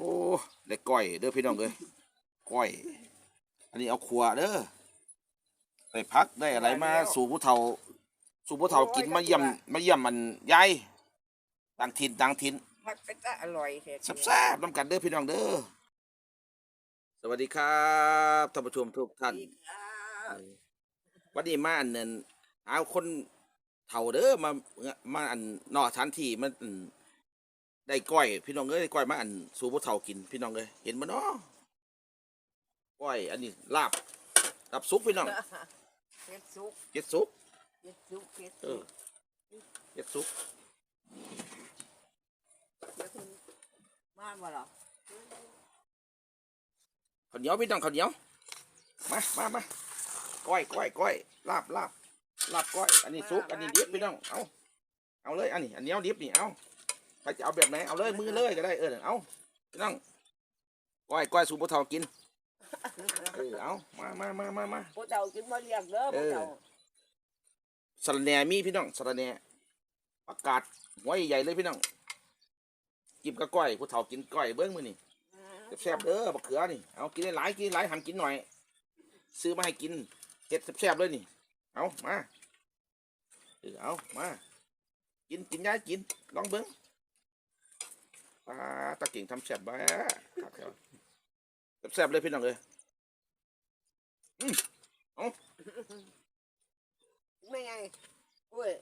อ้ได้ก้อยเด้อพี่น้องเอ้ยก้อย อันนี้เอาขัวเด้อได้พักได้อะไรมาสู่ผู้เฒ่า สู่ผู้เฒ่ากินมาเยี่ยมมาเยี่ยมมันยายต่างถิ่นต่างถิ่นมันเป็นตาอร่อยเห็ดแซ่บๆน้ำกันเด้อพี่น้องเด้อสวัสดีครับท่านผู้ชมทุกท่านวันนี้มาอันนั้นเอาคนเฒ่าเด้อมามาอันนอกสถานที่มันอัน ได้ก้อย พี่น้องเอ้ยได้ก้อยมาอันสู่ผู้เฒ่ากิน พี่น้องเอ้ยเห็นบ่เนาะก้อย อันนี้ลาบลาบซุปพี่น้องเห็ดสุกเจ็ดซุปเห็ดสุกเห็ดเอสุอกเจ็ดซุปเดี๋ยวคุณมาบ่หรอข้าวเหนียวพี่น้องข้าวเหนียวมามามาก้อยก้อยก้อยลาบลาบลาบก้อย อันนี้ซุปอันนี้ดิบพี่น้องเอาเอาเลยอันนี้อันเหนียวดิบนี่เอา ใครจะเอาแบบไหนเอาเลยมือเลยก็ได้เออเอาพี่น้องก้อยก้อยสู่ผู้เฒ่ากินเออเอามามามามามาผู้เฒ่ากินมาเรียกเด้อผู้เฒ่าสะระแหน่มีพี่น้องสะระแหน่ประกาศหัวใหญ่ๆเลยพี่น้องกินกับก้อยผู้เฒ่ากินก้อยเบิ้งมือนี่แซ่บๆเด้อบักเขือนี่เอากินหลายๆกินหลายหันกินหน่อย ซื้อมาให้กินเฮ็ดแซ่บๆเลยนี่ เอามาเออเอามา กินกินยายกินลองเบิ้ง ปลาตะเก่งทำแซ่บบ้าครับแซ่บๆเลยพี่น้องเลยไม่ไงเว้ย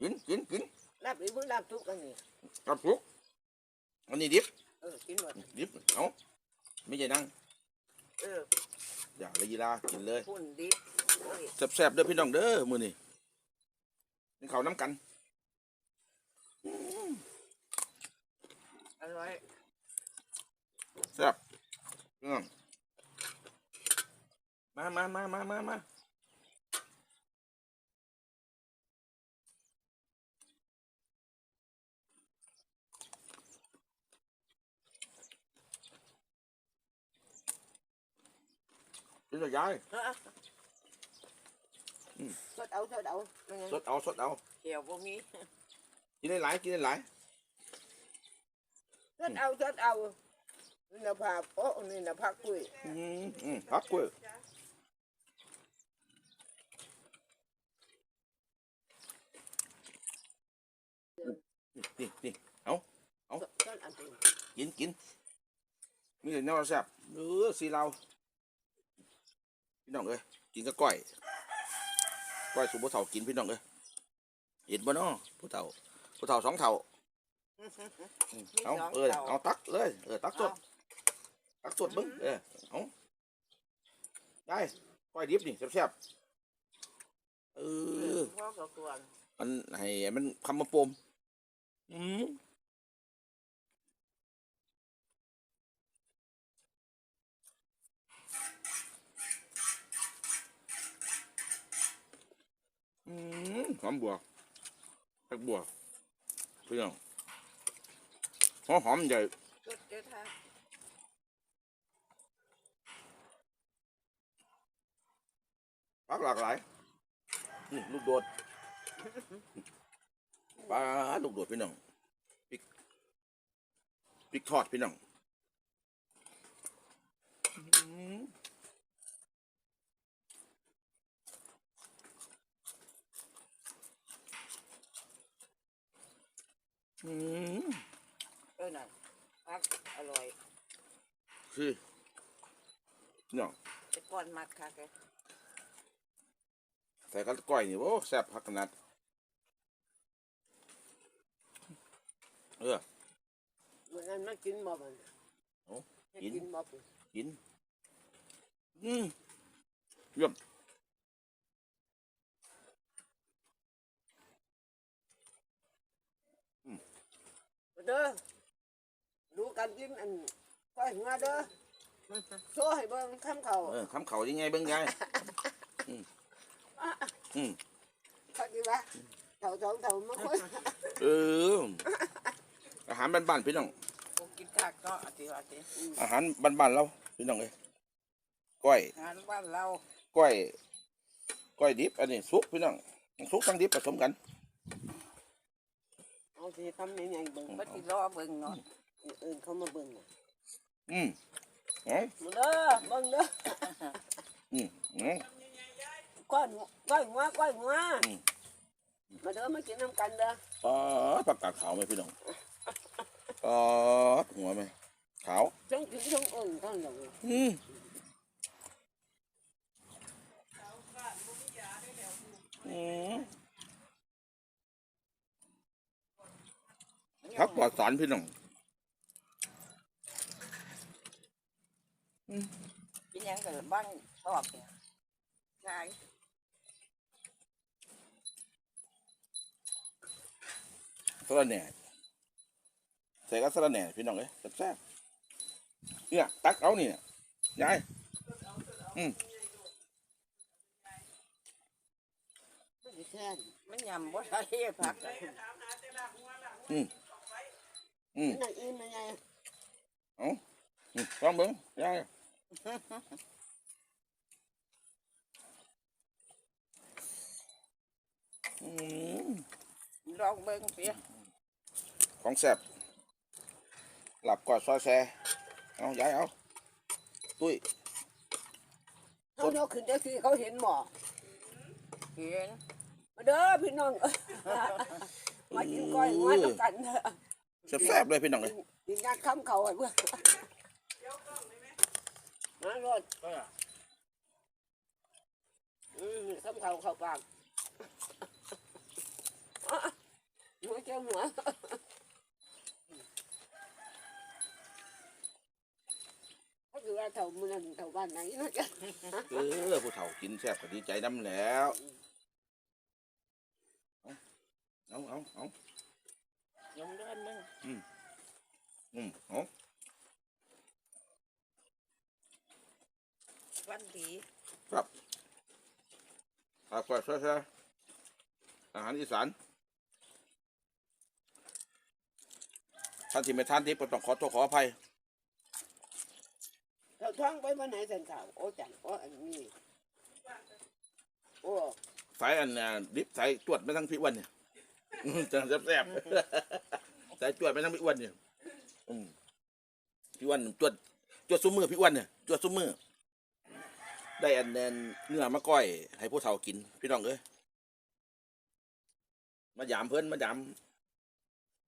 กินกินกินรับอีกมื้อรับทุกอันนี้ครับทุกอันนี้ดิบเออกินหมดดิบเอาไม่ใช่นั่งเอออย่าเลยยีลากินเลยพุ่นดิบโอ้ยแซ่บๆเด้อพี่น้องเด้อมื้อนี้กินข้าวน้ำกัน อร่อยแซ่บพี่น้องมามามามามามากินเลยยายอืมสดเอาสดเอาไม่งั้นสดเอาสดเอาเขียวบ่มีกินได้หลายกินได้หลาย สดเอาสดเอานี่นะผักโอ้นี่นะผักกุ้ยอืมอืมพักกล้วยนี่นี่สดสดอันนี้กินกินมีแต่แนวแซ่บเออสีเราพี่น้องเอ้ยกินกับก้อยก้อยสุผู้เฒ่ากินพี่น้องเอ้ยเห็นบ่เนาะผู้เฒ่าผู้เฒ่าสองเฒ่าอืม เอาเออเอาตักเลยเออตักสดตักสดเบิ้งเออเอาได้ก้อยดิบนี่แซ่บๆเออพ่อก็ควรมันให้มันคำมาปมอืมอืมหอมบัวผักบัวพี่น้อง หอมหอมใหญ่สดเด็ดค่ะผักหลากหลายนี่ลูกโดดปลาลูกโดดพี่น้องพริกพริกทอดพี่น้องอืม อืมเออนั่นผักอร่อยคือพี่น้องแต่ก่อนมักค่ะแกใส่กับก้อยนี่โอ้แซ่บพักขนาดเออเหมือนนั้นมากินบ่มันโอ้ให้กินกินบ่เป็นกินอืมเยี่ยมเด้อ ดูการกินอันก้อยหัวเด้อโชว์ให้เบิ่งคำเขาเออคำเขายังไงเบิ้งยายอืมอืมเขาดีว่าเท่าสองเท่ามาคุยเอออาหารบ้านๆพี่น้องกูกินผักก็อธิว่าติอาหารบ้านๆเราพี่น้องเอ้ยก้อยงานบ้านเราก้อยก้อยดิบอันนี้ซุปพี่น้องซุปทั้งดิบผสมกันเอาสิทำยังไงเบิ่งบ่สิรอเบิ่งเนาะ อื่นเขามาเบิ่งน่ะอืมเอ๋อมาเด้อเบิ่งเด้ออืมอืมก้อยก้อยหัวก้อยหัวอืม มาเด้อมากินน้ำกันเด้ออ๋อผักกาขาวไหมพี่น้องอ๋อหัวไหมขาว ทั้งกินทั้งอุ่นทั้งอย่างนี้อืมอืมพักปลอดสารพี่น้อง กินหยังก็บ้านชอบเนี่ยใช่สลัดแหน่ใส่กับสลัดแหน่พี่น้องเอ้ยแซ่บๆเนี่ยตักเอานี่เนี่ยยายไม่ได้แค่นมันยำบ่ได้ผักอืมนั่งอิ่มยังไงอืมลองเบิ้งยายอืม ลองเบิ่งเสียของแซ่บหลับกอดซอยแซ่เอายายเอา ตุ้ยเขาเนาะขึ้นได้คือเขาเห็นหมอเห็น มาเด้อพี่น้อง มากินก้อยหัวน้ำกันเด้อแซ่บๆเลยพี่น้องเลยกินงานค้ำเขาไอ้เพื่อน มาโรดอืมค้ำเขาเข้าปากหัวเจ้าหัวก็คือว่าเท่ามือนั้นเท่าบ้านไหนเนาะจ๊ะเออผู้เฒ่ากินแซ่บก็ดีใจน้ำแล้วเอาเอาเอายมเดือนมึง อืมเอา วันดีหลับกอดซอยแซ่อาหารอีสานท่านที่ไม่ทานที่ต้องขอโทษขออภัยเราท้องไปวันไหนสันข่าวโอ้จังโอ้อันนี้โอ้สายอันน่ะดิบสายจวดไม่ทั้งพี่อ้วันเนี่ยอืมจังแซ่บๆสายจวดไม่ทั้งพี่อ้วันเนี่ยอืมพี่อ้วันจวดจวดซุ้มมือพี่อ้วันเนี่ยจวดซุ้มมือ ได้อันเนนเนื้อมาก้อย ให้ผู้เฒ่ากิน พี่น้องเอ้ยมาหยามเพิ่นมาหยาม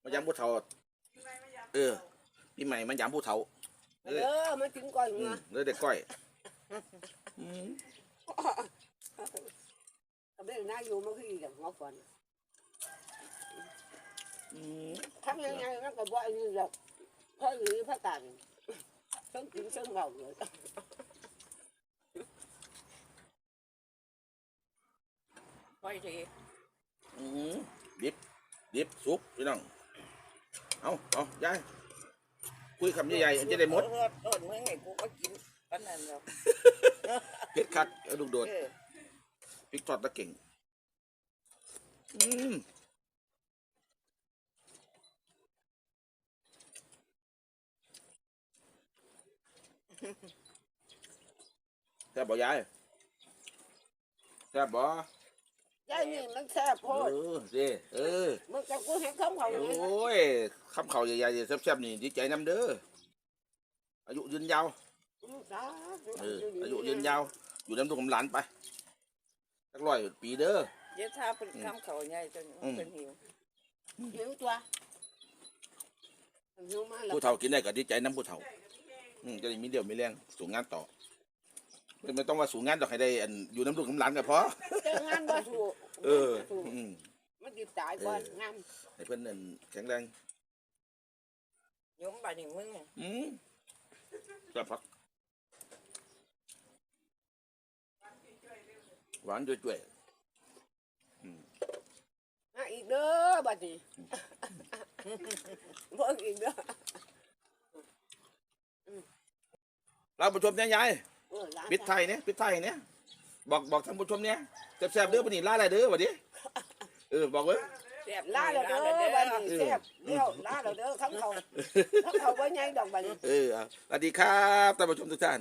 มาหยามผู้เฒ่าเออพี่ใหม่มาหยามผู้เฒ่ามาเด้อมากินก้อยอืหัวมเลยได้ก้อยอืมกับเรื่องน่าอยู่มันคืออีกอย่างงอฟันอืมทั้งยังไงมันก็บ่อันนี้หรอกเพราะหรือพระกันทั้งกินทั้งเมาเลย ค่อยดีอืมดิบ ดิบสุกพี่น้อง เอาเอายายคุยคำใหญ่ๆจะได้หมดเออต้นมึงให้กูก็กินปานนั้นหรอกเผ็ดคักเอาลูกโดดเออพริกทอดตะเก่ง อืมแซ่บบ่ยายแซ่บบ่ ยายนี่มันแซ่บโพเอดอสิเออมันจะกูให้คำเขาโอเลยนะ้ยคำเขาใหญ่ๆแซ่บๆนี่ดีใจน้ำเด้อ อายุยืนยาวสาธุเออ อายุยืนยาว อยู่น้ำลูกกับหลานไปสักร้อยปีเด้อ เดี๋ยวถ้าเป็นคำเขาใหญ่จนอืม เป็นหิวหิวตัวหิวมาแล้วผู้เฒ่ากินได้ก็ดีใจน้ำผู้เฒ่า อืมจะได้มีเดี่ยวมีแรงสูงงานต่อ ไม่ไม่ต้องว่าสูงงานดอกให้ได้อันอยู่น้ำลูกน้ำหลานก็พอเจ้างานบ่ถูกเออถูกอืมมันติดตายก่อนงานให้เพื่อนนั่นแข็งแรงยมบาดนี่มึงอืมจะพักหวานจ่วยมาอีกเด้อบัดนี้เบิ่งอีกเด้อๆเราผู้ชมเนี่ยยายเออหลานปิดไทยเนี่ยปิดไทยเนี่ยบอกบอกท่านผู้ชมเนี่ยแซ่บๆเด้อวันนี้ล่าอะไรเด้อวันนี้เออบอกไว้แซ่บลาแล้วเด้อบัดนี้แซ่บเดี๋ยวลาแล้วเด้อคำเขาคำเขาบ่ใหญ่ดอกบัดนี้ เออเอาสวัสดีครับท่านผู้ชมทุกท่าน